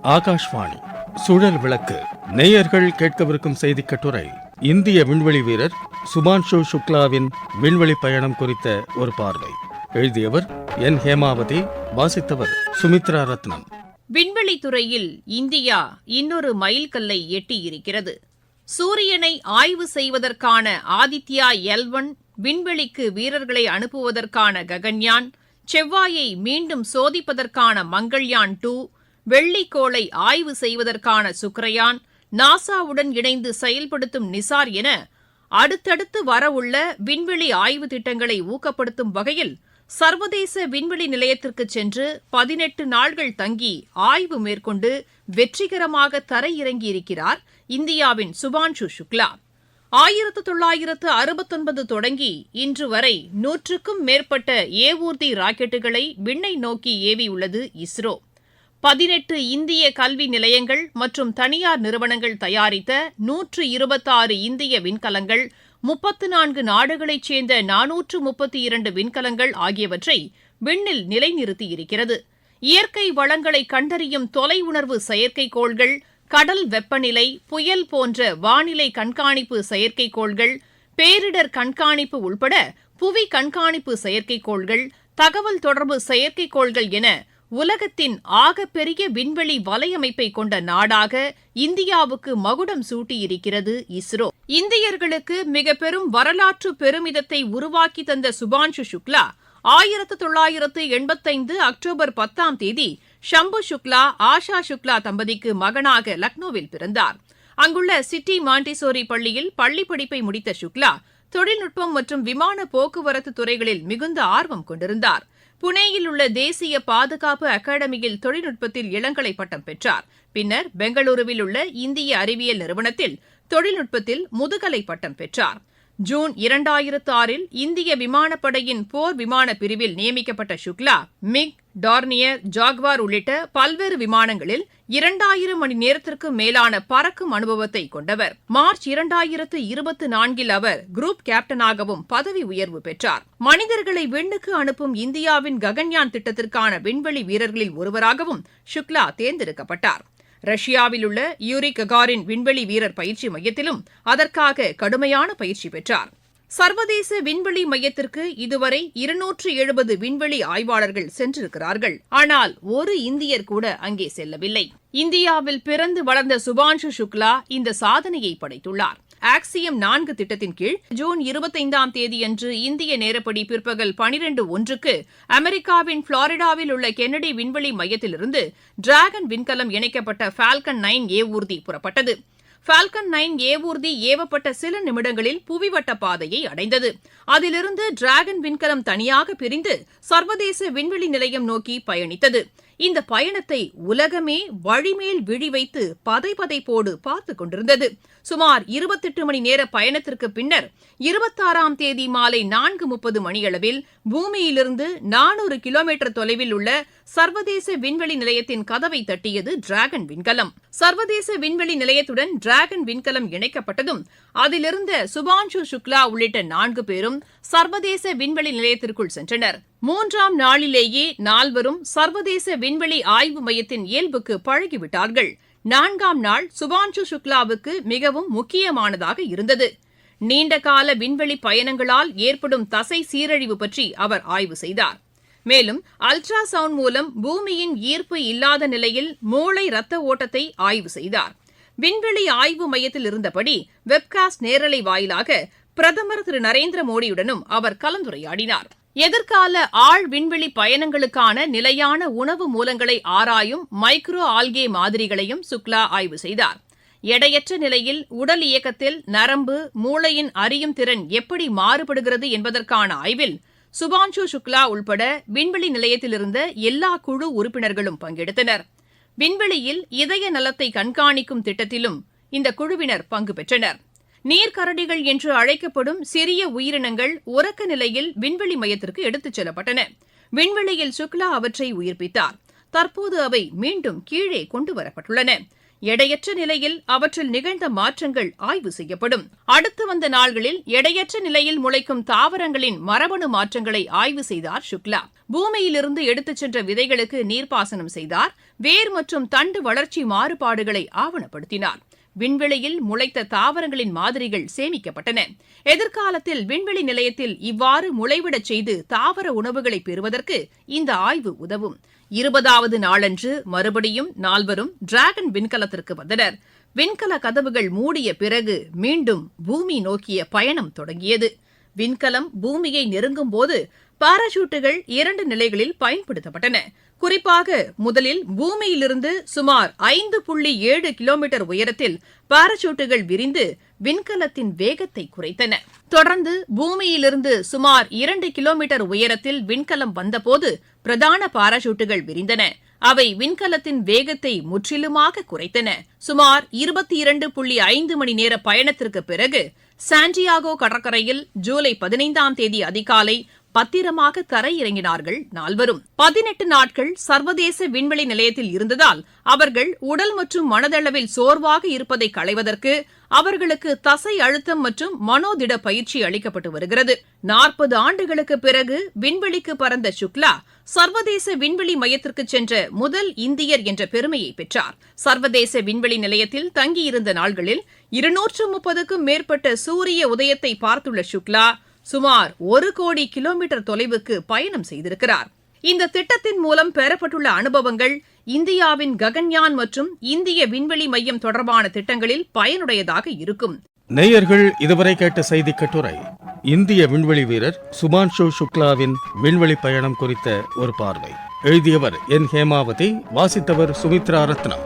ஆகாஷ்வாணி சுழல் விளக்கு நேயர்கள் கேட்கவிருக்கும் செய்தி கட்டுரை இந்திய விண்வெளி வீரர் சுபான்ஷு சுக்லாவின் விண்வெளி பயணம் குறித்த ஒரு பார்வை. எழுதியவர் என். ஹேமாவதி வாசித்தவர் சுமித்ரா ரத்னம். விண்வெளி துறையில் இந்தியா இன்னொரு மைல்கல்லை எட்டியிருக்கிறது. சூரியனை ஆய்வு செய்வதற்கான ஆதித்யா எல் ஒன் விண்வெளிக்கு வீரர்களை அனுப்புவதற்கான ககன்யான் செவ்வாயை மீண்டும் சோதிப்பதற்கான மங்கள்யான் டூ வெள்ளிக்கோளை ஆய்வு செய்வதற்கான சுக்ரயான் நாசாவுடன் இணைந்து செயல்படுத்தும் நிசார் என அடுத்தடுத்து வரவுள்ள விண்வெளி ஆய்வு திட்டங்களை ஊக்கப்படுத்தும் வகையில் சர்வதேச விண்வெளி நிலையத்திற்கு சென்று பதினெட்டு நாள்கள் தங்கி ஆய்வு மேற்கொண்டு வெற்றிகரமாக தரையிறங்கியிருக்கிறார் இந்தியாவின் சுபான்ஷு சுக்லா. ஆயிரத்து தொள்ளாயிரத்து அறுபத்தொன்பது தொடங்கி இன்று வரை நூற்றுக்கும் மேற்பட்ட ஏவூர்தி ராக்கெட்டுகளை விண்ணை நோக்கி ஏவியுள்ளது இஸ்ரோ. பதினெட்டு இந்திய கல்வி நிலையங்கள் மற்றும் தனியார் நிறுவனங்கள் தயாரித்த நூற்று இருபத்தாறு இந்திய விண்கலங்கள் முப்பத்து நான்கு நாடுகளைச் சேர்ந்த நானூற்று முப்பத்தி இரண்டு விண்கலங்கள் ஆகியவற்றை விண்ணில் நிலைநிறுத்தியிருக்கிறது. இயற்கை வளங்களை கண்டறியும் தொலை உணர்வு செயற்கைக்கோள்கள் கடல் வெப்பநிலை புயல் போன்ற வானிலை கண்காணிப்பு செயற்கைக்கோள்கள் பேரிடர் கண்காணிப்பு உள்பட புவி கண்காணிப்பு செயற்கைக்கோள்கள் தகவல் தொடர்பு செயற்கைக்கோள்கள் என உலகத்தின் ஆகப்பெரிய விண்வெளி வலையமைப்பை கொண்ட நாடாக இந்தியாவுக்கு மகுடம் சூட்டியிருக்கிறது இஸ்ரோ. இந்தியர்களுக்கு மிக பெரும் வரலாற்று பெருமிதத்தை உருவாக்கி தந்த சுபான்ஷு சுக்லா ஆயிரத்து தொள்ளாயிரத்து எண்பத்தைந்து அக்டோபர் பத்தாம் தேதி ஷம்பு சுக்லா ஆஷா சுக்லா தம்பதிக்கு மகனாக லக்னோவில் பிறந்தார். அங்குள்ள சிட்டி மாண்டிசோரி பள்ளியில் பள்ளி படிப்பை முடித்த சுக்லா தொழில்நுட்பம் மற்றும் விமான போக்குவரத்து துறைகளில் மிகுந்த ஆர்வம் கொண்டிருந்தார். புனேயில் உள்ள தேசிய பாதுகாப்பு அகாடமியில் தொழில்நுட்பத்தில் இளங்கலை பட்டம் பெற்றார். பின்னர் பெங்களூருவில் உள்ள இந்திய அறிவியல் நிறுவனத்தில் தொழில்நுட்பத்தில் முதுகலை பட்டம் பெற்றார். ஜூன் இரண்டாயிரத்து ஆறில் இந்திய விமானப்படையின் போர் விமான பிரிவில் நியமிக்கப்பட்ட சுக்லா மிக் டார்னியர் ஜாக்வார் உள்ளிட்ட பல்வேறு விமானங்களில் இரண்டாயிரம் மணி நேரத்திற்கும் மேலான பறக்கும் அனுபவத்தை கொண்டவர். மார்ச் இரண்டாயிரத்து இருபத்தி நான்கில் அவர் குரூப் கேப்டனாகவும் பதவி உயர்வு பெற்றார். மனிதர்களை விண்ணுக்கு அனுப்பும் இந்தியாவின் ககன்யான் திட்டத்திற்கான விண்வெளி வீரர்களில் ஒருவராகவும் சுக்லா தேர்ந்தெடுக்கப்பட்டார். ரஷ்யாவில் உள்ள யூரி ககாரின் விண்வெளி வீரர் பயிற்சி மையத்திலும் அதற்காக கடுமையான பயிற்சி பெற்றார். சர்வதேச விண்வெளி மையத்திற்கு இதுவரை இருநூற்று எழுபது விண்வெளி ஆய்வாளர்கள் சென்றிருக்கிறார்கள். ஆனால் ஒரு இந்தியர் கூட அங்கே செல்லவில்லை. இந்தியாவில் பிறந்து வளர்ந்த சுபான்ஷு சுக்லா இந்த சாதனையை படைத்துள்ளார். ஆக்சியம் நான்கு திட்டத்தின் கீழ் ஜூன் இருபத்தைந்தாம் தேதியன்று இந்திய நேரப்படி பிற்பகல் பனிரெண்டு ஒன்றுக்கு அமெரிக்காவின் புளாரிடாவில் உள்ள கென்னடி விண்வெளி மையத்திலிருந்து டிராகன் விண்கலம் இணைக்கப்பட்ட ஃபால்கன் நைன் ஏ ஊர்தி புறப்பட்டது. ஃபால்கன் நைன் ஏவூர்தி ஏவப்பட்ட சில நிமிடங்களில் புவிவட்ட பாதையை அடைந்தது. அதிலிருந்து டிராகன் விண்கலம் தனியாக பிரிந்து சர்வதேச விண்வெளி நிலையம் நோக்கி பயணித்தது. இந்த பயணத்தை உலகமே வழிமேல் விழி வைத்து பதைபதைப்போடு பார்த்து கொண்டிருந்தது. சுமார் இருபத்தெட்டு மணி நேர பயணத்திற்கு பின்னர் இருபத்தாறாம் தேதி மாலை நான்கு முப்பது மணியளவில் பூமியிலிருந்து நானூறு கிலோமீட்டர் தொலைவில் உள்ள சர்வதேச விண்வெளி நிலையத்தின் கதவை தட்டியது டிராகன் விண்கலம். சர்வதேச விண்வெளி நிலையத்துடன் டிராகன் விண்கலம் இணைக்கப்பட்டதும் அதிலிருந்த சுபான்ஷு சுக்லா உள்ளிட்ட நான்கு பேரும் சர்வதேச விண்வெளி நிலையத்திற்குள் சென்றனர். மூன்றாம் நாளிலேயே நால்வரும் சர்வதேச விண்வெளி ஆய்வு மையத்தின் இயல்புக்கு பழகிவிட்டார்கள். நான்காம் நாள் சுபான்ஷு சுக்லாவுக்கு மிகவும் முக்கியமானதாக இருந்தது. நீண்டகால விண்வெளி பயணங்களால் ஏற்படும் தசை சீரழிவு பற்றி அவர் ஆய்வு செய்தார். மேலும் அல்ட்ரா சவுண்ட் மூலம் பூமியின் ஈர்ப்பு இல்லாத நிலையில் மூளை ரத்த ஓட்டத்தை ஆய்வு செய்தார். விண்வெளி ஆய்வு மையத்தில் இருந்தபடி வெப்காஸ்ட் நேரலை வாயிலாக பிரதமர் திரு நரேந்திர மோடியுடனும் அவர் கலந்துரையாடினார். எதிர்கால ஆழ் விண்வெளி பயணங்களுக்கான நிலையான உணவு மூலங்களை ஆராயும் மைக்ரோ ஆல்கே மாதிரிகளையும் சுக்லா ஆய்வு செய்தார். எடையற்ற நிலையில் உடல் இயக்கத்தில் நரம்பு மூளையின் அறியும் திறன் எப்படி மாறுபடுகிறது என்பதற்கான ஆய்வில் சுபான்ஷு சுக்லா உள்பட விண்வெளி நிலையத்தில் இருந்த எல்லா குழு உறுப்பினர்களும் பங்கெடுத்தனர். விண்வெளியில் இதய நலத்தை கண்காணிக்கும் திட்டத்திலும் இந்த குழுவினர் பங்கு பெற்றனர். நீர்க்கரடிகள் என்று அழைக்கப்படும் சிறிய உயிரினங்கள் உறக்க நிலையில் விண்வெளி மையத்திற்கு எடுத்துச் செல்லப்பட்டன. விண்வெளியில் சுக்லா அவற்றை உயிர்ப்பித்தார். தற்போது அவை மீண்டும் கீழே கொண்டு வரப்பட்டுள்ளன. எடையற்ற நிலையில் அவற்றில் நிகழ்ந்த மாற்றங்கள் ஆய்வு செய்யப்படும். அடுத்து வந்த நாள்களில் எடையற்ற நிலையில் முளைக்கும் தாவரங்களின் மரபணு மாற்றங்களை ஆய்வு செய்தார் சுக்லா. பூமியிலிருந்து எடுத்துச் சென்ற விதைகளுக்கு நீர்ப்பாசனம் செய்தார். வேர் மற்றும் தண்டு வளர்ச்சி மாறுபாடுகளை ஆவணப்படுத்தினார். விண்வெளியில் முளைத்த தாவரங்களின் மாதிரிகள் சேமிக்கப்பட்டன. எதிர்காலத்தில் விண்வெளி நிலையத்தில் இவ்வாறு முளைவிடச் செய்து தாவர உணவுகளை பெறுவதற்கு இந்த ஆய்வு உதவும். இருபதாவது நாளன்று மறுபடியும் நால்வரும் டிராகன் விண்கலத்திற்கு வந்தனர். விண்கல கதவுகள் மூடிய பிறகு மீண்டும் பூமி நோக்கிய பயணம் தொடங்கியது. விண்கலம் பூமியை நெருங்கும் போது பாராசூட்டுகள் இரண்டு நிலைகளில் பயன்படுத்தப்பட்டன. குறிப்பாக முதலில் பூமியிலிருந்து சுமார் ஐந்து புள்ளி ஏழு கிலோமீட்டர் உயரத்தில் பாராசூட்டுகள் விரிந்து விண்கலத்தின் வேகத்தை குறைத்தன. தொடர்ந்து பூமியிலிருந்து சுமார் இரண்டு கிலோமீட்டர் உயரத்தில் விண்கலம் வந்தபோது பிரதான பாராசூட்டுகள் விரிந்தன. அவை விண்கலத்தின் வேகத்தை முற்றிலுமாக குறைத்தன. சுமார் இருபத்தி இரண்டு புள்ளி ஐந்து மணி நேர பயணத்திற்கு பிறகு சாண்டியாகோ கடற்கரையில் ஜூலை பதினைந்தாம் தேதி அதிகாலை பத்திரமாக தரையிறங்கினார்கள் நால்வரும். பதினெட்டு நாட்கள் சர்வதேச விண்வெளி நிலையத்தில் இருந்ததால் அவர்கள் உடல் மற்றும் மனதளவில் சோர்வாக இருப்பதை களைவதற்கு அவர்களுக்கு தசை அழுத்தம் மற்றும் மனோதிட பயிற்சி அளிக்கப்பட்டு வருகிறது. நாற்பது ஆண்டுகளுக்கு பிறகு விண்வெளிக்கு பறந்த சுக்லா சர்வதேச விண்வெளி மையத்திற்கு சென்ற முதல் இந்தியர் என்ற பெருமையை பெற்றார். சர்வதேச விண்வெளி நிலையத்தில் தங்கியிருந்த நாள்களில் இருநூற்று முப்பதுக்கும் மேற்பட்ட சூரிய உதயத்தை பார்த்துள்ள சுக்லா சுமார் ஒரு கோடி கிலோமீட்டர் தொலைவுக்கு பயணம் செய்திருக்கிறார். இந்த திட்டத்தின் மூலம் பெறப்பட்டுள்ள அனுபவங்கள் இந்தியாவின் ககன்யான் மற்றும் இந்திய விண்வெளி மையம் தொடர்பான திட்டங்களில் பயனுடையதாக இருக்கும். நேயர்கள் இதுவரை கேட்ட செய்தி கட்டுரை இந்திய விண்வெளி வீரர் சுபான்ஷு சுக்லாவின் விண்வெளி பயணம் குறித்த ஒரு பார்வை. எழுதியவர் என் ஹேமாவதி வாசித்தவர் சுமித்ரா ரத்னா